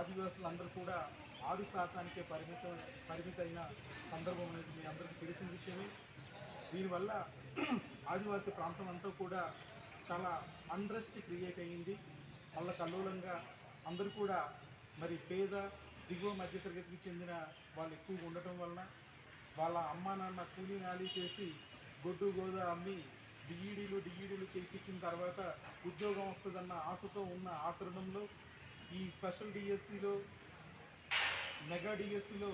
ఆరు శాతానికే పరిమిత పరిమితమైన సందర్భం అనేది మీ అందరికీ తెలిసిన విషయమే. దీనివల్ల ఆదివాసీ ప్రాంతం అంతా కూడా చాలా అండ్రెస్ట్ క్రియేట్ అయ్యింది. వాళ్ళ కల్లోలంగా అందరూ కూడా మరి పేద దిగువ మధ్యతరగతికి చెందిన వాళ్ళు ఎక్కువగా ఉండటం వలన వాళ్ళ అమ్మా నాన్న కూలీ నాలి చేసి గొడ్డు గోద అమ్మి డిఈడీలు డిఈడీలు చేయించిన తర్వాత ఉద్యోగం వస్తుందన్న ఆశతో ఉన్న ఆ ఈ స్పెషల్ డిఎస్సిలో మెగా డిఎస్సిలో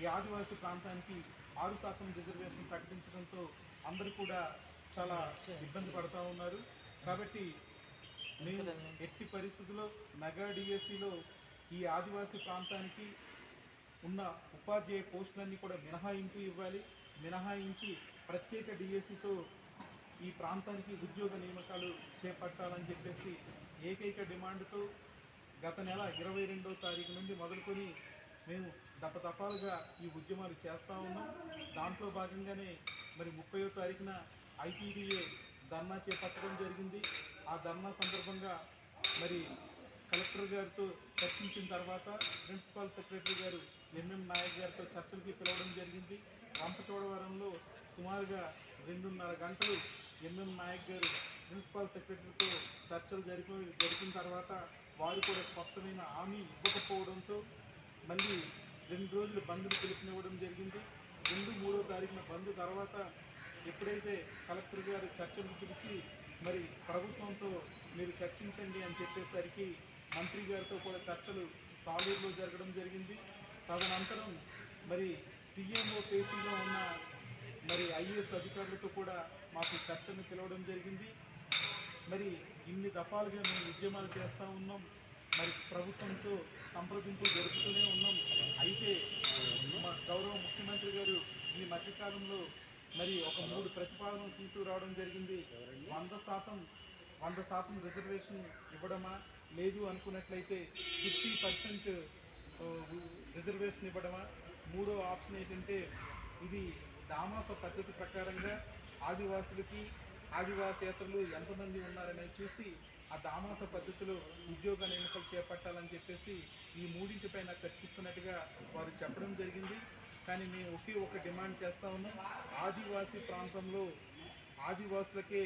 ఈ ఆదివాసీ ప్రాంతానికి ఆరు శాతం రిజర్వేషన్ ప్రకటించడంతో అందరూ కూడా చాలా ఇబ్బంది పడుతూ ఉన్నారు. కాబట్టి మేము ఎట్టి పరిస్థితుల్లో మెగా డిఎస్సిలో ఈ ఆదివాసీ ప్రాంతానికి ఉన్న ఉపాధ్యాయ పోస్టులన్నీ కూడా మినహాయింపు ఇవ్వాలి. మినహాయించి ప్రత్యేక డిఎస్సితో ఈ ప్రాంతానికి ఉద్యోగ నియామకాలు చేపట్టాలని చెప్పేసి ఏకైక డిమాండ్తో గత నెల ఇరవై రెండవ తారీఖు నుండి మొదలుకొని మేము దపదపాలుగా ఈ ఉద్యమాలు చేస్తూ ఉన్నాం. దాంట్లో భాగంగానే మరి ముప్పయో తారీఖున ఐటీడీఏ ధర్నా చేపట్టడం జరిగింది. ఆ ధర్నా సందర్భంగా మరి కలెక్టర్ గారితో చర్చించిన తర్వాత ప్రిన్సిపాల్ సెక్రటరీ గారు ఎంఎం నాయక్ గారితో చర్చలకి పిలవడం జరిగింది. రంపచోడవరంలో సుమారుగా రెండున్నర గంటలు ఎంఎం నాయక్ గారు ప్రిన్సిపాల్ సెక్రటరీతో చర్చలు జరిపి జరిపిన తర్వాత వారు కూడా స్పష్టమైన హామీ ఇవ్వకపోవడంతో మళ్ళీ రెండు రోజులు బంద్ను పిలుపునివ్వడం జరిగింది. రెండు మూడో తారీఖున బంద్ తర్వాత ఎప్పుడైతే కలెక్టర్ గారు చర్చలు పిలిచి మరి ప్రభుత్వంతో మీరు చర్చించండి అని చెప్పేసరికి మంత్రి గారితో కూడా చర్చలు సాలూరులో జరగడం జరిగింది. తదనంతరం మరి సీఎంఓ ఫేసింగ్లో ఉన్న మరి ఐఏఎస్ అధికారులతో కూడా మాకు చర్చను పిలవడం జరిగింది. మరి ఇన్ని దఫాలుగా మేము ఉద్యమాలు చేస్తూ ఉన్నాం మరి ప్రభుత్వంతో సంప్రదింపులు జరుపుతూనే ఉన్నాం. అయితే మా గౌరవ ముఖ్యమంత్రి గారు ఈ మధ్యకాలంలో మరి ఒక మూడు ప్రతిపాదనలు తీసుకురావడం జరిగింది. వంద శాతం వంద శాతం రిజర్వేషన్ ఇవ్వడమా? లేదు అనుకున్నట్లయితే ఫిఫ్టీ పర్సెంట్ రిజర్వేషన్ ఇవ్వడమా? మూడో ఆప్షన్ ఏంటంటే ఇది దామాస పద్ధతి ప్రకారంగా ఆదివాసులకి ఆదివాసేతరులు ఎంతమంది ఉన్నారనేది చూసి ఆ దామాస పద్ధతిలో ఉద్యోగ నియామకాలు చేపట్టాలని చెప్పేసి ఈ మూడింటిపైన చర్చిస్తున్నట్టుగా వారు చెప్పడం జరిగింది. కానీ మేము ఒకే ఒక డిమాండ్ చేస్తా ఉన్నాం. ఆదివాసీ ప్రాంతంలో ఆదివాసులకే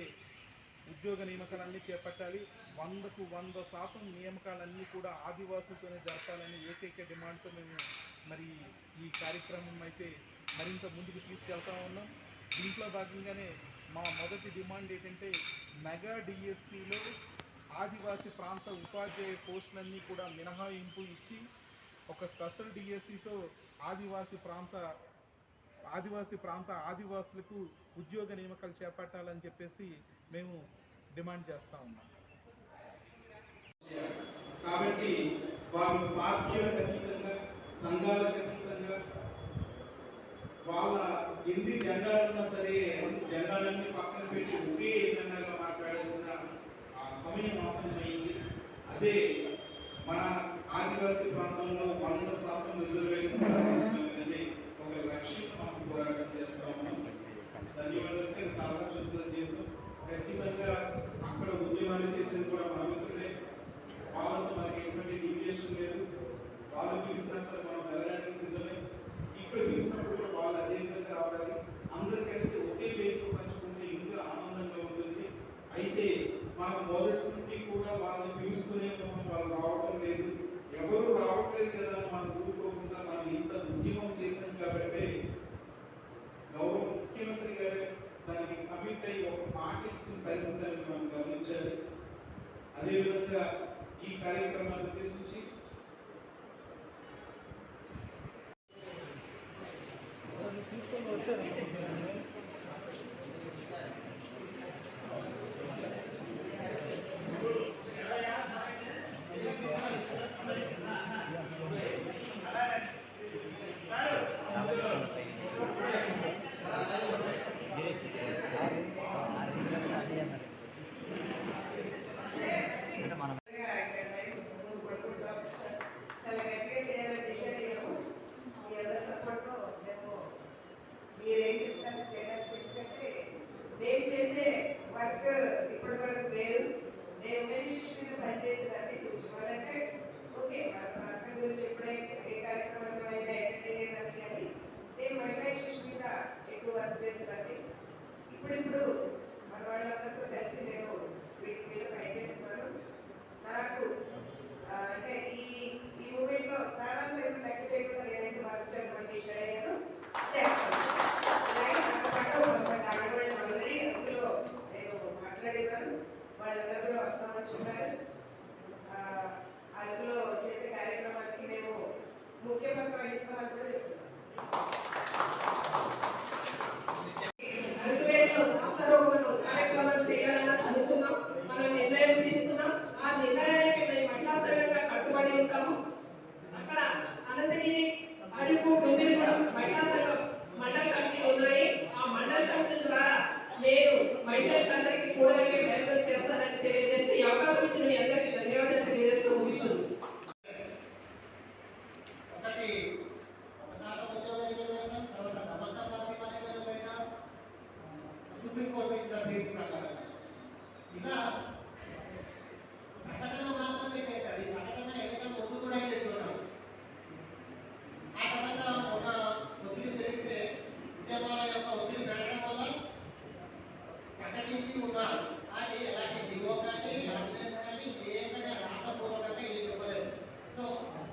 ఉద్యోగ నియామకాలన్నీ చేపట్టాలి. వందకు వంద శాతం నియామకాలన్నీ కూడా ఆదివాసులతోనే జరపాలని ఏకైక డిమాండ్తో మేము మరి ఈ కార్యక్రమం అయితే మరింత ముందుకు తీసుకెళ్తా ఉన్నాం. దీంట్లో భాగంగానే మా మొదటి డిమాండ్ ఏంటంటే మెగా డిఎస్సిలో ఆదివాసీ ప్రాంత ఉపాధ్యాయ పోస్టులన్నీ కూడా మినహాయింపు ఇచ్చి ఒక స్పెషల్ డిఎస్సితో ఆదివాసీ ప్రాంత ఆదివాసీ ప్రాంత ఆదివాసులకు ఉద్యోగ నియామకాలు చేపట్టాలని చెప్పేసి మేము డిమాండ్ చేస్తా ఉన్నాం. కాబట్టి వాళ్ళు పార్టీలకు అతీతంగా సంఘాలకు అతీతంగా ఎన్ని జెండాలున్నా సరే జెండాలన్నీ పక్కన పెట్టి ఒకే జెండాగా మాట్లాడాల్సిన ఆ సమయం ఆసన్నమైంది అదే అదేవిధంగా ఈ కార్యక్రమాన్ని ఉద్దేశించి వారు అంటే ఈ ఈ మూమెంట్లో ప్రాణాల సైతం లెక్క చేయకుండా నేనైతే వారు ఇచ్చినటువంటి ఈశ్వరయ్య గారు అందులో నేను మాట్లాడేవారు. వాళ్ళందరూ కూడా వస్తామని చెప్పారు. అరకులో చేసే కార్యక్రమానికి మేము ముఖ్య పాత్ర కూడా చెప్తున్నాం ఇచ్చి ఉన్నారు కానీ ఎలాంటి జివో కానీ అడ్రస్ కానీ ఏం కానీ రాతపూర్వకంగా వీళ్ళకి ఇవ్వలేదు. సో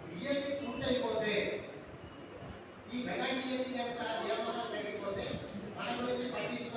డిఎస్సి పూర్తయిపోతే ఈ మెగా డిఎస్సి యొక్క నియమాలు తగ్గిపోతే మన గురించి పట్టించుకో